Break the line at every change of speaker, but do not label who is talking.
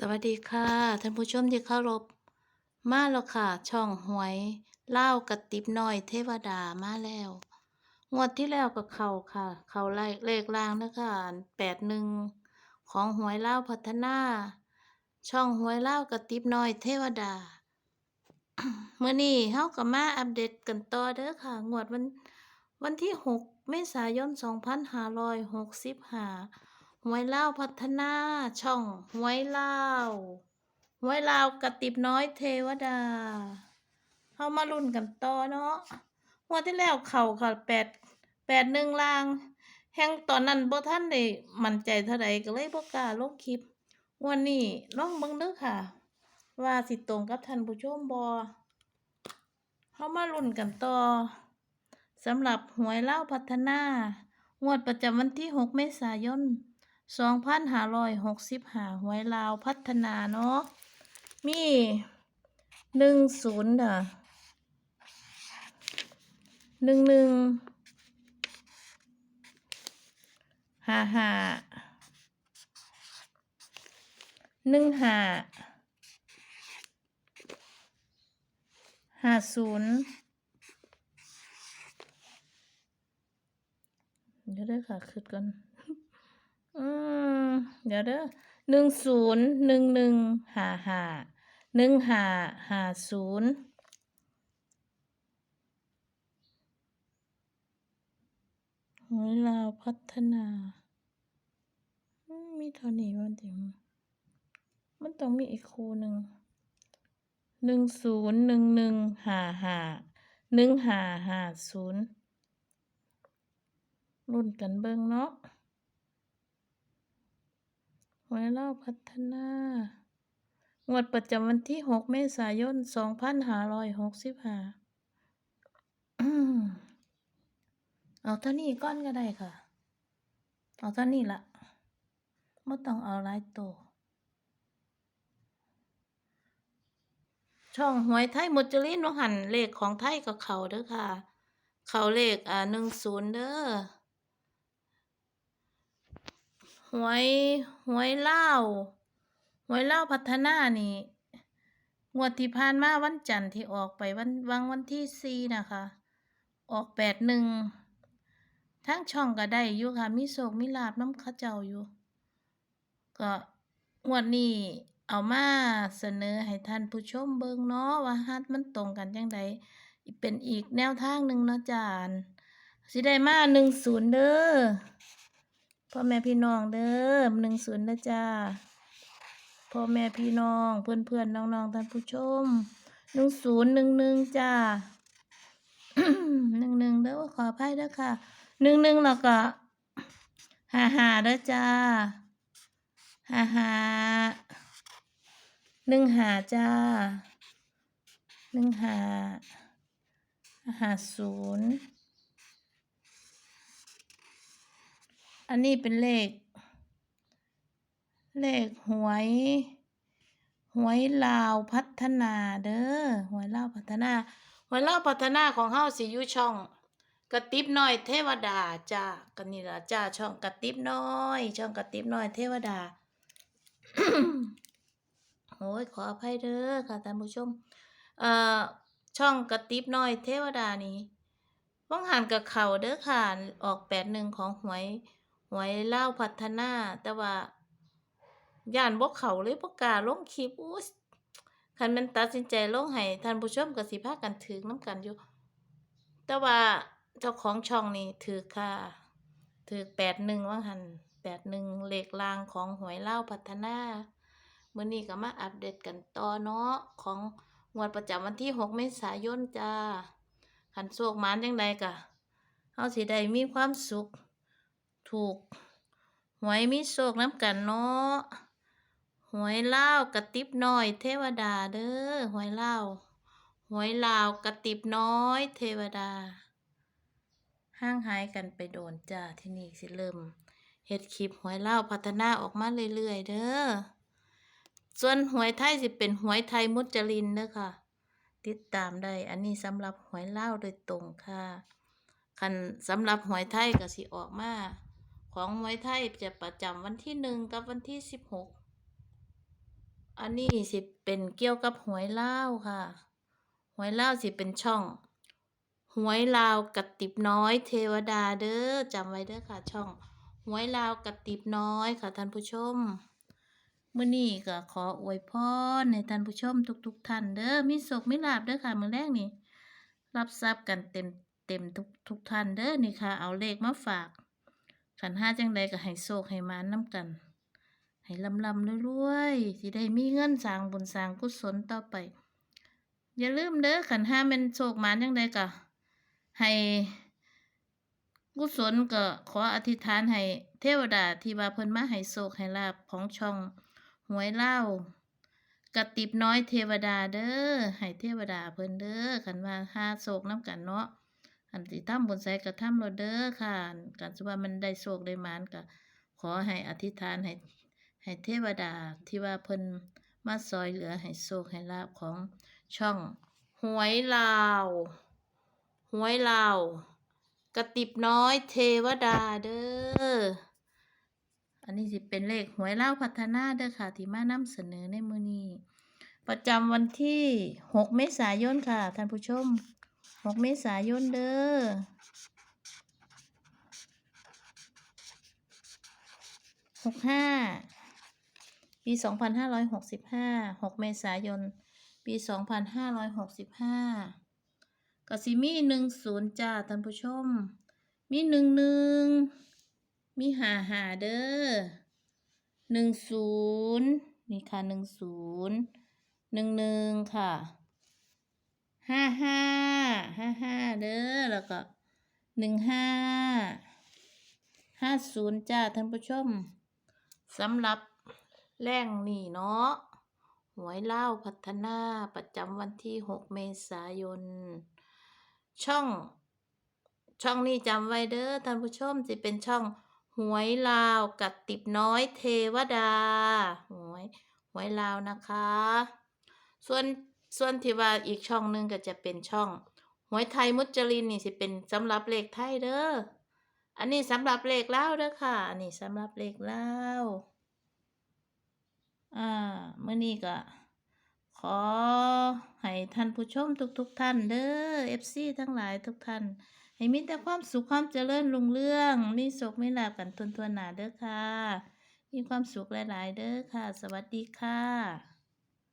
สวัสดีค่ะ ท่านผู้ชมที่เคารพมาแล้วค่ะ ช่องหวยเล่ากระติบน้อยเทวดามาแล้ว งวดที่แล้วก็เขาค่ะ เขาไล่เลขล่างนะคะแปดหนึ่งของหวยเล่าพัฒนา ช่องหวยเล่ากระติบน้อยเทวดาเมื่อนี้เฮาก็มาอัปเดตกันต่อเด้อค่ะ งวดวันวันที่6เมษายน2565ห วยเล่าพัฒนาช่องหวยเล่าหวยเล่ากระติบน้อยเทวดาเข้ามารุ่นกันต่อเนาะงวดที่แล้วเข่าค่ะแปดแปดหนึ่งลาง แห่งตอนนั้นบ่ท่านได้มั่นใจเท่าใดก็เลยบ่กล้าลงคลิปงวันนี้ลองเบิ่งเด้อค่ะ ว่าสิตรงกับท่านผู้ชมบ่เข้ามารุ่นกันต่อสำหรับหวยเล่าพัฒนางวดประจำวันที่ 6 เมษายน 2565หวยลาวพัฒนาเนาะ มีหนึ่งศูนย์ค่ะหนึ่งหนึ่งห้าห้าหนึ่งห้าห้าศูนย์เดี๋ยวเด้ค่ะคืดก่อน เดี๋ยวเด้อหนึ่งศูนย์หนึ่งหนึ่งห้าห้าหนึ่งห้าห้าศูนย์หวยลาวพัฒนามมีเท่านี้วันเดียวมันต้องมีอีกคู่หนึ่งหนึ่งศูนย์หนึ่งหนึ่งห้าห้าหนึ่งห้าห้าศูนย์รุ่นกันเบิ่งเนาะ หวยเล่าวพัฒนางวดประจำวันที่ 6 เมษายน 2565อืมเอาเท่านี้ก้อนก็ได้ค่ะ เอาเท่านี้ละไม่ต้องเอาหลายตัวช่องหวยไทยมุจลินวหันเลขของไทยกับเขาเด้อค่ะ เขาเลขอ่าหนึ่งศูนย์เด้อ หวยหวยเล่าหวยเล่าพัฒนานี่งวดที่ผ่านมาวันจันทร์ที่ออกไปวันวังวันที่สี่นะคะ ออกแปดหนึ่งทั้งช่องก็ได้อยู่ค่ะ มีโศกมีลาบน้ำข้าเจ้าอยู่ ก็งวดนี้เอามาเสนอให้ท่านผู้ชมเบิ่งเนาะว่าฮัดมันตรงกันจังใดเป็นอีกแนวทางหนึ่งเนาะจานสิได้มาหนึ่งศูนย์เด้อ พ่อแม่พี่น้องเด้อหนึ่งศูนย์นะจ้าพ่อแม่พี่น้องเพื่อนเพื่อนๆน้องท่านผู้ชมหนึ่งศูนย์หนึ่งหนึ่งจ้าหนึ่งหนึ่งเด้อขออภัยเด้อค่ะหนึ่งหนึ่งแล้วก็ห้าห้าเด้อจ้าห้าห้าหนึ่งห้าจ้าหนึ่งห้าห้าศูนย์ อันนี้เป็นเลข เลขหวย หวยลาวพัฒนาเด้อหวยลาวพัฒนา หวยลาวพัฒนาของเฮาสิอยู่ช่องกระติบน้อยเทวดาจ้ากันนี่ละจ้าช่องกระติบน้อย ช่องกระติบน้อยเทวดาโอ้ยขออภัยเด้อค่ะท่านผู้ชม เอ่อช่องกระติบน้อยเทวดานี้ว่างหันกับเขาเด้อค่ะออกแปดหนึ่งของหวย หวยเล่าพัฒนา แต่ว่าย่านบ่เขาเลยบ่กล้าลงคลิปอู้คันมันตัดสินใจลงให้ท่านผู้ชมก็สิพากันถึกน้ำกันอยู่ แต่ว่าเจ้าของช่องนี่ถือค่ะ ถือแปดหนึ่งว่างหันแปดหนึ่งเหลขลางของหวยเล่าพัฒนาเมื้อนี้ก็มาอัปเดตกันต่อเนาะของงวดประจำวันที่6เมษายนจ้าคันโชคมานจังใดก็เฮาสิได้มีความสุข ถูก หวยมีโชคน้ำกันเนาะหวยเลากระติบน้อย เทวดาเด้อหวยเลาหวยลาวกระติบน้อย เทวดาห่างหายกันไปโดนจ้าที่นี่สิเริ่มเฮ็ดคลิปหวยเลาพัฒนาออกมาเรื่อยๆเด้อส่วนหวยไทยสิเป็นหวยไทยมุจลินเด้อค่ะ ติดตามได้ อันนี้สำหรับหวยเลาโดยตรงค่ะคันสำหรับหวยไทยก็สิออกมา ของหวยไทยจะประจำวันที่หนึ่งกับวันที่สิบหกอันนี้สิเป็นเกี่ยวกับหวยเลาค่ะ หวยเลาสิเป็นช่อง หวยลาวกระติบน้อยเทวดาเด้อจำไว้เด้อค่ะ ช่อง หวยลาวกระติบน้อยค่ะท่านผู้ชมเมื้อนี้ก็ขออวยพรให้ท่านผู้ชมทุกๆท่านเด้อมีสุขมีลาภเด้อค่ะมื้อแรกนี่รับทรัพย์กันเต็มเต็มทุกทุกท่านเด้อนี่ค่ะ เอาเลขมาฝาก ขันห้าจังใดก็ให้โชคให้มานน้ำกัน ให้ลำลำรวยๆสิได้มีเงินสร้างบุญสร้างกุศลต่อไป อย่าลืมเด้อขันห้าแมันโชคหมานจังใดก็ให้กุศลก็ขออธิษฐานให้เทวดาที่ว่าเพิ่นมาให้โชคให้ลาภของช่องหวยเล่ากระติบน้อยเทวดาเด้อให้เทวดาเพิ่นเด้อคันว่าห้าโชคน้ำกันเนาะ อันสิทำบุญใส่กระทำโลดเด้อค่ะกันสว่ามันได้โชคได้หมานก็ขอให้อธิษฐานให้ให้เทวดาที่ว่าเพิ่นมาซอยเหลือให้โชคให้ลาภของช่องหวยลาวหวยลาวกระติบน้อยเทวดาเด้ออันนี้สิเป็นเลขหวยเล่าวพัฒนาเด้อค่ะ ที่มานำเสนอในมื้อนี้ ประจำวันที่ 6 เมษายนค่ะ ท่านผู้ชม 6เมษายนเด้อ65ปี2565 6เมษายน ปี2565ก็สิมีหนึ่งศูนย์จ้าท่านผู้ชม มีหนึ่งหนึ่งมีหาหาเด้อหนึ่งศูนย์นี่ค่ะหนึ่งศูนย์หนึ่งหนึ่งค่ะ ห้าห้าห้าห้าเด้อแล้วก็หนึ่งห้าห้าศูนย์จ้าท่านผู้ชมสำหรับแรงนี่เนาะหวยเล่าวพัฒนาประจำวันที่ 6 เมษายน ช่อง ช่องนี้จำไว้เด้อท่านผู้ชมจะเป็นช่องหวยลาวกับติบน้อยเทวดาหวยหวยลาวนะคะ ส่วน ส่วนที่ว่าอีกช่องหนึงก็จะเป็นช่องหวยไทยมุจลินนี่สิเป็นสำหรับเลขไทยเด้อ อันนี้สำหรับเลขเลาเด้อค่ะ อันนี้สำหรับเลขเลาอ่าเมื่อนี้ก็ขอให้ท่านผู้ชมทุกๆทท่านเด้อ FC ทั้งหลายทุกท่าน ให้มีแต่ความสุขความเจริญรุ่งเรืองมีสุขไม่ลาบกันทนทวนหนาเด้อค่ะ มีความสุขหลาย ๆ เด้อค่ะ สวัสดีค่ะ